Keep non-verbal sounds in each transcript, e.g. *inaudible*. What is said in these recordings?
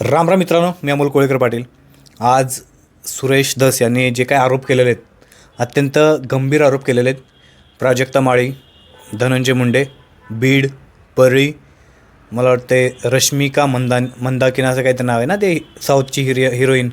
राम राम मित्रांनो मी अमोल कोळेकर पाटील. आज सुरेश धस यांनी जे काही आरोप केलेले आहेत अत्यंत गंभीर आरोप केलेले आहेत. प्राजक्ता माळी धनंजय मुंडे बीड परळी मला वाटते रश्मिका मंदान मंदाकिना असं काहीतरी नाव आहे ना ते साऊथची हिरो हिरोईन.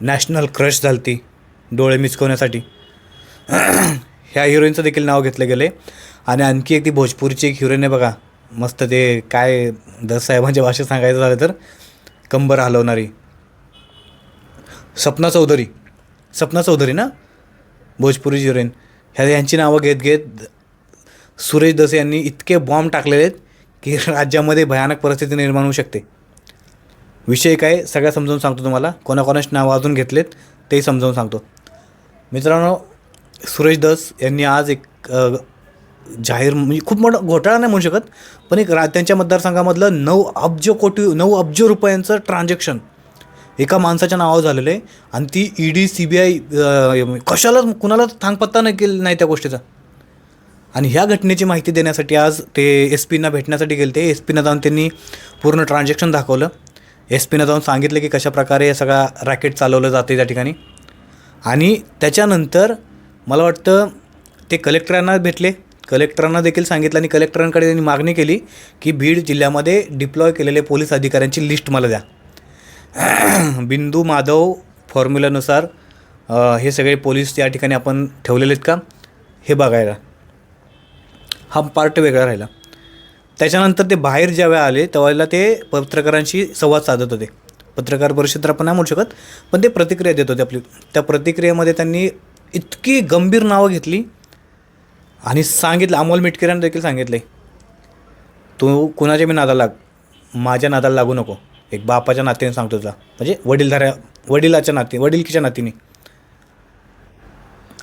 नॅशनल क्रश झालती डोळे मिचकवण्यासाठी *clears throat* ह्या हिरोईनचं देखील नाव घेतलं गेले आणि आणखी एक ती भोजपुरीची एक हिरोईन आहे बघा. मस्त ते काय दस साहेबांच्या भाषेत सांगायचं झालं तर कंबर हलवणारी. सपना चौधरी. सपना चौधरी ना? भोजपुरी हिरोईन. ह्या यांची नावं घेत घेत सुरेश दसे यांनी इतके बॉम्ब टाकलेले आहेत की राज्यामध्ये भयानक परिस्थिती निर्माण होऊ शकते. विषय काय सगळ्या समजावून सांगतो तुम्हाला. कोणाकोणाची नावं अजून घेतलेत तेही समजावून सांगतो. मित्रांनो सुरेश दस यांनी आज एक जाहीर म्हणजे खूप मोठा घोटाळा नाही म्हणू शकत पण एक रा त्यांच्या मतदारसंघामधलं नऊ अब्ज कोटी नऊ अब्ज रुपयांचं ट्रान्झॅक्शन एका माणसाच्या नावावर झालेलं आहे. आणि ती E D C B I कशालाच कुणालाच थांगपत्ता नाही केलं नाही त्या गोष्टीचा. आणि ह्या घटनेची माहिती देण्यासाठी आज ते एस पीना भेटण्यासाठी गेले ते एस पीनं जाऊन त्यांनी पूर्ण ट्रान्झॅक्शन दाखवलं. एस पीनं जाऊन सांगितलं की कशाप्रकारे हे सगळा रॅकेट चालवलं जाते त्या ठिकाणी. आणि त्याच्यानंतर मला वाटतं ते कलेक्टरांना भेटले. कलेक्टरांना देखील सांगितलं आणि कलेक्टरांकडे त्यांनी मागणी केली की बीड जिल्ह्यामध्ये डिप्लॉय केलेले पोलीस अधिकाऱ्यांची लिस्ट मला द्या. *clears throat* बिंदू माधव फॉर्म्युल्यानुसार हे सगळे पोलीस या ठिकाणी आपण ठेवलेले आहेत का? हे बघायला. हा पार्ट वेगळा राहिला. त्याच्यानंतर ते बाहेर ज्यावेळेला आले त्यावेळेला ते पत्रकारांशी संवाद साधत होते. पत्रकार परिषद तर आपण नाही म्हणू शकत पण ते प्रतिक्रिया देत होते आपली. त्या प्रतिक्रियेमध्ये त्यांनी इतकी गंभीर नावं घेतली आणि सांगितलं अमोल मिटकऱ्यांना देखील सांगितले तू कुणाच्या मी नादाला लाग माझ्या नादाला लागू नको. एक बापाच्या नात्याने सांगतो तुला. म्हणजे वडीलधाऱ्या वडिलाच्या नाते वडिलकीच्या नातीने.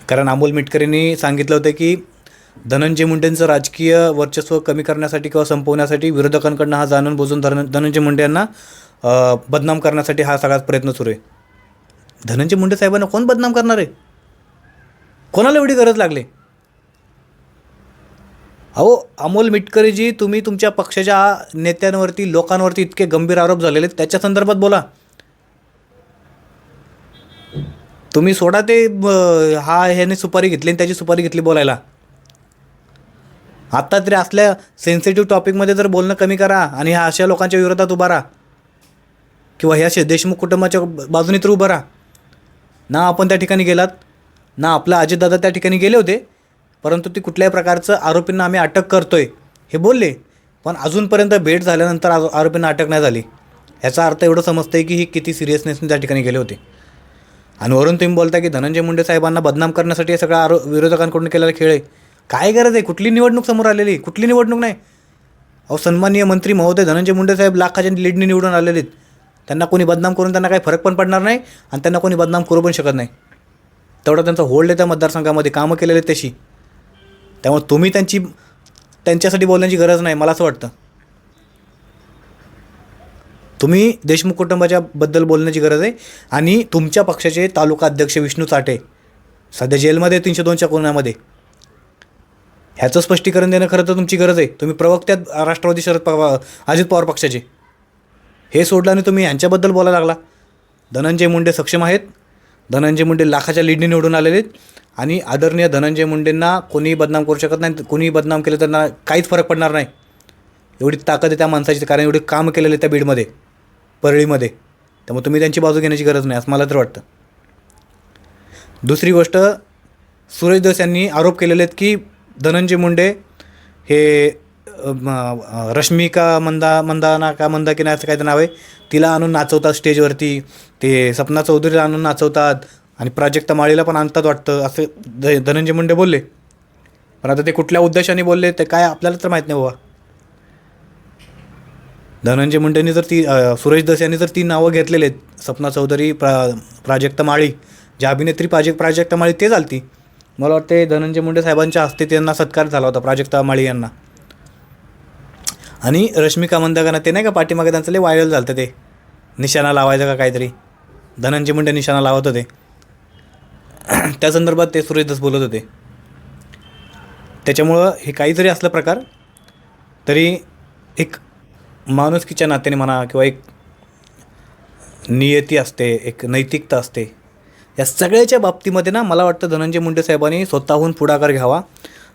कारण अमोल मिटकरींनी सांगितलं होतं की धनंजय मुंडेंचं राजकीय वर्चस्व कमी करण्यासाठी किंवा संपवण्यासाठी विरोधकांकडनं हा जाणून बुजून धन धनंजय मुंडे यांना बदनाम करण्यासाठी हा सगळाच प्रयत्न सुरू आहे. धनंजय मुंडे साहेबांना कोण बदनाम करणार आहे? कोणाला एवढी गरज लागली? अहो अमोल मिटकरीजी तुम्ही तुमच्या पक्षाच्या नेत्यांवरती लोकांवरती इतके गंभीर आरोप झालेले आहेत. त्याच्या संदर्भात बोला. तुम्ही सोडा ते ब- हा ह्याने सुपारी घेतली आणि त्याची सुपारी घेतली बोलायला. आत्ता तरी असल्या सेन्सिटिव्ह टॉपिकमध्ये जर बोलणं कमी करा आणि ह्या अशा लोकांच्या विरोधात उभा राहा. किंवा ह्या देशमुख कुटुंबाच्या बाजूने तर उभं राहा. ना आपण त्या ठिकाणी गेलात ना आपला अजितदादा त्या ठिकाणी गेले होते परंतु ती कुठल्याही प्रकारचं आरोपींना आम्ही अटक करतोय हे बोलले. पण अजूनपर्यंत भेट झाल्यानंतर आरो- आरोपींना अटक नाही झाली. ह्याचा अर्थ एवढं समजतं आहे की ही किती सिरियसनेसने त्या ठिकाणी गेले होते. आणि वरून तुम्ही बोलता की धनंजय मुंडे साहेबांना बदनाम करण्यासाठी हे सगळं आरो विरोधकांकडून केलेला खेळ आहे. काय गरज आहे? कुठली निवडणूक समोर आलेली? कुठली निवडणूक नाही? अहो सन्माननीय मंत्री महोदय धनंजय मुंडे साहेब लाखाच्या लीडने निवडून आलेले आहेत. त्यांना कोणी बदनाम करून त्यांना काही फरक पण पडणार नाही आणि त्यांना कोणी बदनाम करू पण शकत नाही. तेवढा त्यांचा होल्ड आहे त्या मतदारसंघामध्ये. कामं केलेले तशी. त्यामुळे तुम्ही त्यांची त्यांच्यासाठी बोलण्याची गरज नाही मला असं वाटतं. तुम्ही देशमुख कुटुंबाच्या बद्दल बोलण्याची गरज आहे आणि तुमच्या पक्षाचे तालुका अध्यक्ष विष्णू चाटे सध्या जेलमध्ये तीनशे दोनच्या कोणामध्ये? ह्याचं स्पष्टीकरण देणं खरं तर तुमची गरज आहे. तुम्ही प्रवक्त्यात राष्ट्रवादी शरद पवार अजित पवार पक्षाचे. हे सोडलं आणि तुम्ही यांच्याबद्दल बोलायला लागला. धनंजय मुंडे सक्षम आहेत. धनंजय मुंडे लाखाच्या लीडने निवडून आलेले आहेत. आणि आदरणीय धनंजय मुंडेंना कोणीही बदनाम करू शकत नाही कोणीही बदनाम केलं त्यांना काहीच फरक पडणार नाही. एवढी ताकद आहे त्या माणसाची कारण एवढी काम केलेले त्या बीडमध्ये परळीमध्ये. त्यामुळे तुम्ही त्यांची बाजू घेण्याची गरज नाही असं मला तर वाटतं. दुसरी गोष्ट सुरेश दस यांनी आरोप केलेले आहेत की धनंजय मुंडे हे रश्मिका मंदा मंदाना का मंदा की नाही असं काय नाव आहे तिला आणून नाचवतात स्टेजवरती. ते सपना चौधरीला आणून नाचवतात आणि प्राजक्ता माळीला पण आणतात वाटतं. असं ध धनंजय मुंडे बोलले. पण आता ते कुठल्या उद्देशाने बोलले ते काय आपल्याला तर माहीत नाही बाबा धनंजय मुंडेंनी जर ती सुरेश दस यांनी जर ती नावं घेतलेली आहेत सपना चौधरी प्रा प्राजक्ता माळी ज्या अभिनेत्री प्राजक प्राजक्ता माळी ते झालती मला वाटते धनंजय मुंडे साहेबांच्या हस्ते त्यांना सत्कार झाला होता प्राजक्ता माळी यांना. आणि रश्मिका मंदागाना ते नाही का पाठीमागे त्यांचं लय व्हायरल झालं ते. निशाणा लावायचं का काहीतरी. धनंजय मुंडे निशाणा लावत होते. *clears throat* त्या संदर्भात ते सुरेश दस बोलत होते. त्याच्यामुळं हे काही जरी असलं प्रकार तरी एक माणुसकीच्या नात्याने म्हणा किंवा एक नियती असते एक नैतिकता असते या सगळ्याच्या बाबतीमध्ये ना मला वाटतं धनंजय मुंडे साहेबांनी स्वतःहून पुढाकार घ्यावा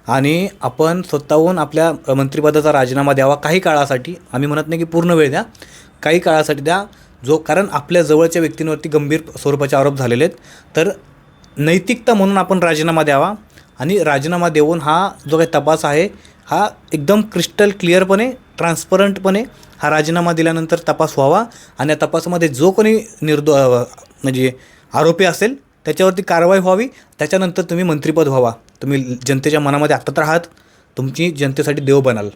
आणि आपण स्वतःहून आपल्या मंत्रिपदाचा राजीनामा द्यावा काही काळासाठी. आम्ही म्हणत नाही की पूर्ण वेळ द्या काही काळासाठी द्या. जो कारण आपल्या जवळच्या व्यक्तींवरती गंभीर स्वरूपाचे आरोप झालेले आहेत. तर नैतिकता म्हणून आपण राजीनामा द्यावा आणि राजीनामा देऊन हा जो काही तपास आहे हा एकदम क्रिस्टल क्लिअरपणे ट्रान्सपरंटपणे हा राजीनामा दिल्यानंतर तपास व्हावा आणि या तपासामध्ये जो कोणी निर्दो म्हणजे आरोपी असेल त्याच्यावरती कारवाई व्हावी त्याच्यानंतर तुम्ही मंत्रिपद व्हावा. तुम्ही जनतेच्या मनामध्ये आत्ता तर आहात तुमची जनतेसाठी देव बनाल.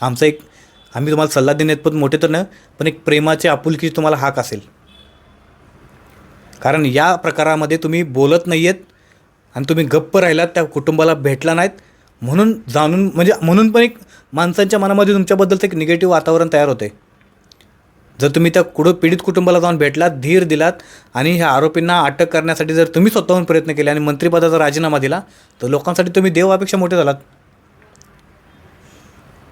आमचा एक आम्ही तुम्हाला सल्ला देण्यात पण मोठे तर नाही पण एक प्रेमाचे आपुलकी तुम्हाला हाक असेल. कारण या प्रकारामध्ये तुम्ही बोलत नाही आहेत आणि तुम्ही गप्प राहिलात त्या कुटुंबाला भेटला नाहीत. म्हणून जाणून म्हणजे म्हणून पण एक माणसांच्या मनामध्ये तुमच्याबद्दलचं एक निगेटिव्ह वातावरण तयार होते जर तुम्ही त्या कुड पीडित कुटुंबाला जाऊन भेटलात धीर दिलात आणि ह्या आरोपींना अटक करण्यासाठी जर तुम्ही स्वतःहून प्रयत्न केले आणि मंत्रिपदाचा राजीनामा दिला तर लोकांसाठी तुम्ही देवापेक्षा मोठे झालात.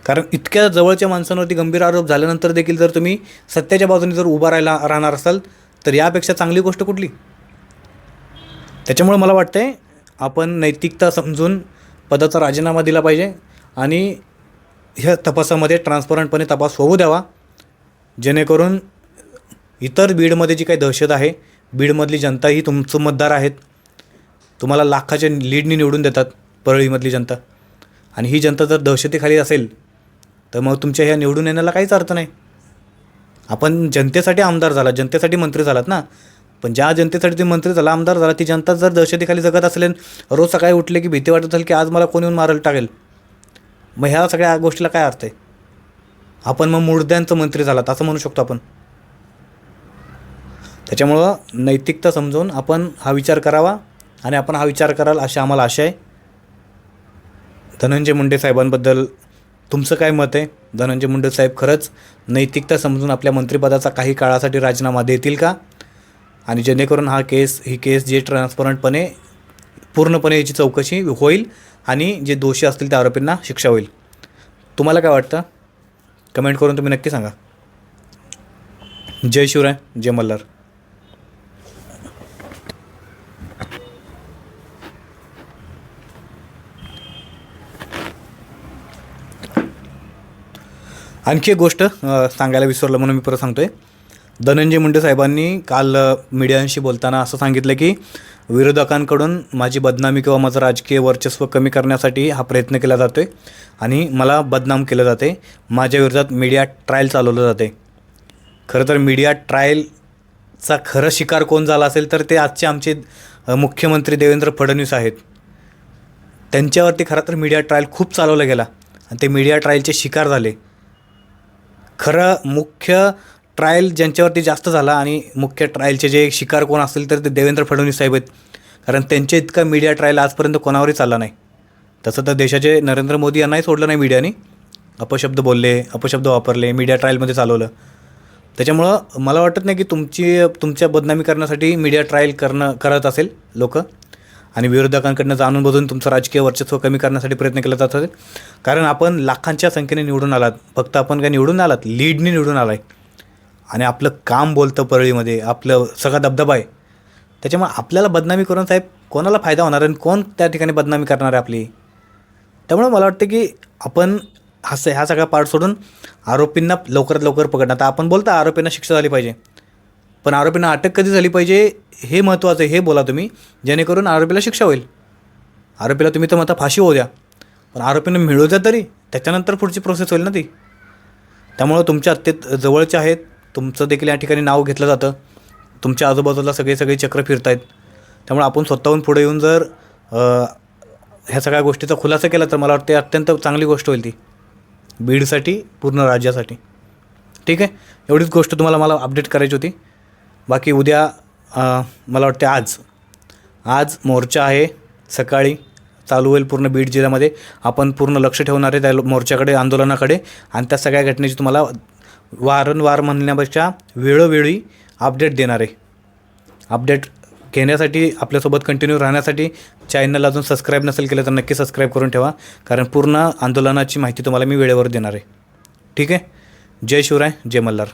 कारण इतक्या जवळच्या माणसांवरती गंभीर आरोप झाल्यानंतर देखील जर तुम्ही सत्याच्या बाजूने जर उभा राहिला राहणार असाल तर यापेक्षा चांगली गोष्ट कुठली? त्याच्यामुळे मला वाटतं आहे आपण नैतिकता समजून पदाचा राजीनामा दिला पाहिजे आणि ह्या तपासामध्ये ट्रान्सपरंटपणे तपास होऊ द्यावा. जेणेकरून इतर बीडमध्ये जी काही दहशत आहे बीडमधली जनता ही तुमचं मतदार आहेत. तुम्हाला लाखाच्या लीडनी निवडून देतात परळीमधली जनता. आणि ही जनता जर दहशतीखाली असेल तर मग तुमच्या ह्या निवडून येण्याला काहीच अर्थ नाही. आपण जनतेसाठी आमदार झाला जनतेसाठी मंत्री झालात ना. पण ज्या जनतेसाठी तुम्ही मंत्री झाला आमदार झाला ती जनता जर दहशतीखाली जगत असेल रोज सकाळी उठले की भीती वाटत असेल की आज मला कोणी येऊन मारायला टाकेल? मग ह्या सगळ्या गोष्टीला काय अर्थ आहे? आपण मग मुर्द्यांचं मंत्री झालात असं म्हणू शकतो आपण. त्याच्यामुळं नैतिकता समजून आपण हा विचार करावा आणि आपण हा विचार कराल अशी आम्हाला आशा आहे. धनंजय मुंडे साहेबांबद्दल तुमचं काय मत आहे? धनंजय मुंडे साहेब खरंच नैतिकता समजून आपल्या मंत्रिपदाचा काही काळासाठी राजीनामा देतील का? आणि जेणेकरून हा केस ही केस जे ट्रान्सपरंटपणे पूर्णपणे याची चौकशी होईल आणि जे दोषी असतील त्या आरोपींना शिक्षा होईल. तुम्हाला काय वाटतं? कमेंट करून तुम्ही नक्की सांगा. जय शिवराय जय मल्हार. आणखी एक गोष्ट सांगायला विसरलं म्हणून मी परत सांगतोय. धनंजय मुंडे साहेबांनी काल मीडियांशी बोलताना असं सांगितलं की विरोधकांकडून माझी बदनामी किंवा माझं राजकीय वर्चस्व कमी करण्यासाठी हा प्रयत्न केला जातो आहे आणि मला बदनाम केलं जाते माझ्या विरोधात मीडिया ट्रायल चालवलं जाते खरं तर मीडिया ट्रायलचा खरं शिकार कोण झाला असेल तर ते आजचे आमचे मुख्यमंत्री देवेंद्र फडणवीस आहेत. त्यांच्यावरती खरं तर मीडिया ट्रायल खूप चालवला गेला आणि ते मीडिया ट्रायलचे शिकार झाले. खरं मुख्य ट्रायल ज्यांच्यावरती जास्त झाला आणि मुख्य ट्रायलचे जे शिकार कोण असतील तर ते देवेंद्र फडणवीस साहेब आहेत. कारण त्यांच्या इतका मीडिया ट्रायल आजपर्यंत कोणावरही चालला नाही. तसं तर देशाचे नरेंद्र मोदी यांनाही सोडलं नाही मीडियाने अपशब्द बोलले अपशब्द वापरले मीडिया ट्रायलमध्ये चालवलं. त्याच्यामुळं मला वाटत नाही की तुमची तुमच्या बदनामी करण्यासाठी मीडिया ट्रायल करणं करत असेल लोकं. आणि विरोधकांकडनं जाणून बोधून तुमचं राजकीय वर्चस्व कमी करण्यासाठी प्रयत्न केला जात असेल कारण आपण लाखांच्या संख्येने निवडून आलात फक्त आपण काय निवडून आलात लीडने निवडून आलाय. आणि आपलं काम बोलतं परळीमध्ये आपलं सगळा दबदबा आहे. त्याच्यामुळे आपल्याला बदनामी करून साहेब कोणाला फायदा होणार आणि कोण त्या ठिकाणी बदनामी करणार आहे आपली? त्यामुळे मला वाटतं की आपण असं ह्या सगळ्या पार्ट सोडून आरोपींना लवकरात लवकर पकडणं. आता आपण बोलता आरोपींना शिक्षा झाली पाहिजे. पण आरोपींना अटक कधी झाली पाहिजे हे महत्त्वाचं आहे हे बोला तुम्ही. जेणेकरून आरोपीला शिक्षा होईल. आरोपीला तुम्ही तर म्हणता फाशी होऊ द्या. पण आरोपींना मिळू द्या तरी त्याच्यानंतर पुढची प्रोसेस होईल ना ती. त्यामुळं तुमच्या अत्यंत जवळचे आहेत. तुमचं देखील या ठिकाणी नाव घेतलं जातं. तुमच्या आजूबाजूला सगळे सगळे चक्र फिरत आहेत त्यामुळे आपण स्वतःहून पुढे येऊन जर ह्या सगळ्या गोष्टीचा खुलासा केला तर मला वाटते अत्यंत चांगली गोष्ट होईल ती. बीडसाठी पूर्ण राज्यासाठी. ठीक आहे? एवढीच गोष्ट तुम्हाला मला अपडेट करायची होती. बाकी उद्या मला वाटते आज. आज मोर्चा आहे सकाळी. चालू होईल पूर्ण बीड जिल्ह्यामध्ये. आपण पूर्ण लक्ष ठेवणार आहे त्या मोर्चाकडे आंदोलनाकडे. आणि त्या सगळ्या घटनेची तुम्हाला वारंवार म्हणण्यापेक्षा वेळोवेळी अपडेट देणार आहे. अपडेट घेण्यासाठी आपल्यासोबत कंटिन्यू राहण्यासाठी चॅनल अजून सबस्क्राईब नसेल केलं तर नक्की सबस्क्राईब करून ठेवा. कारण पूर्ण आंदोलनाची माहिती तुम्हाला मी वेळेवर देणार आहे. ठीक आहे? जय शिवराय जय मल्हार.